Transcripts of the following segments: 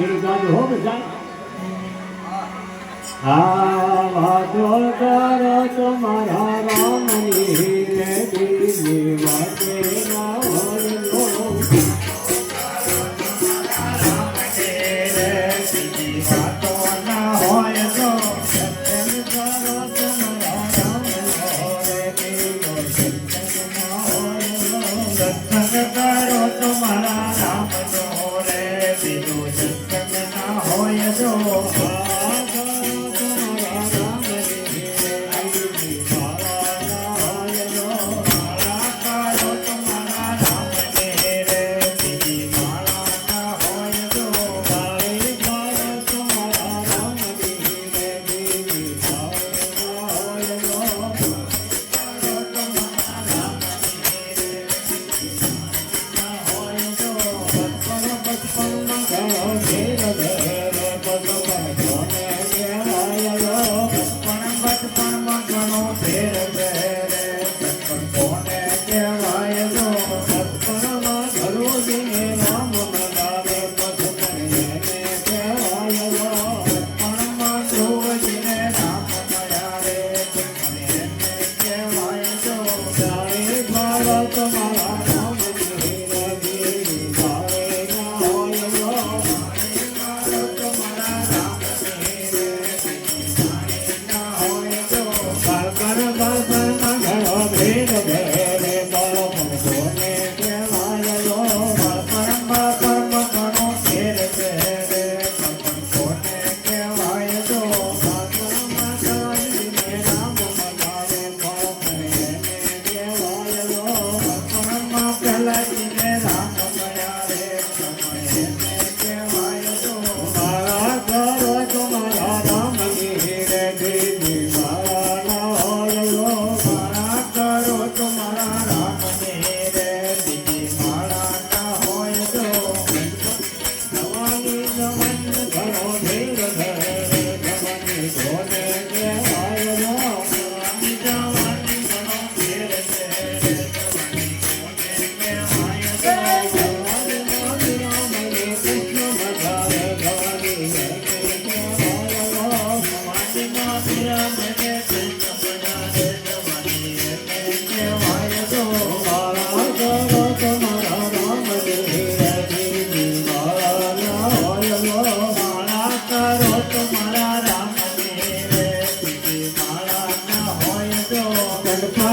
હો બધા હા કરો તમારા રામની Oh.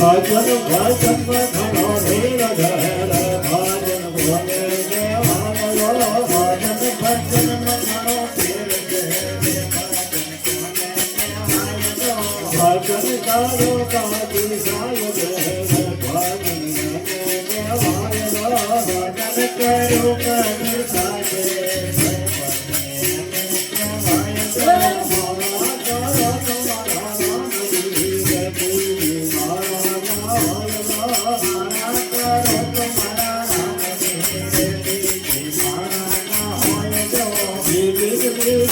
ભજન ભજન ઘણો ધીર ધર ભજન ભોલે ભજન ભજન ઘણો ધીર ભજન કરો કાજી સાય ભજન ભજન કરો કાજી સાય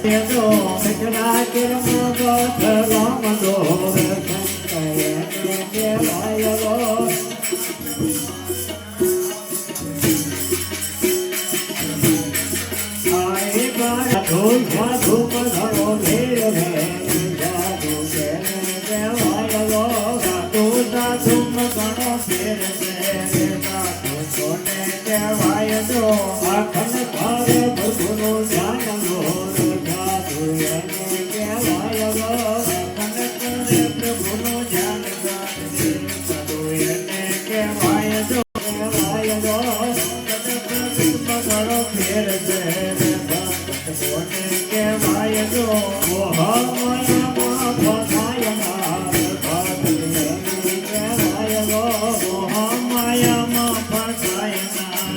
જો પોતે પોતાને ઓળખી જાય જો કહેવાય જો પોતે પોતાને ઓળખી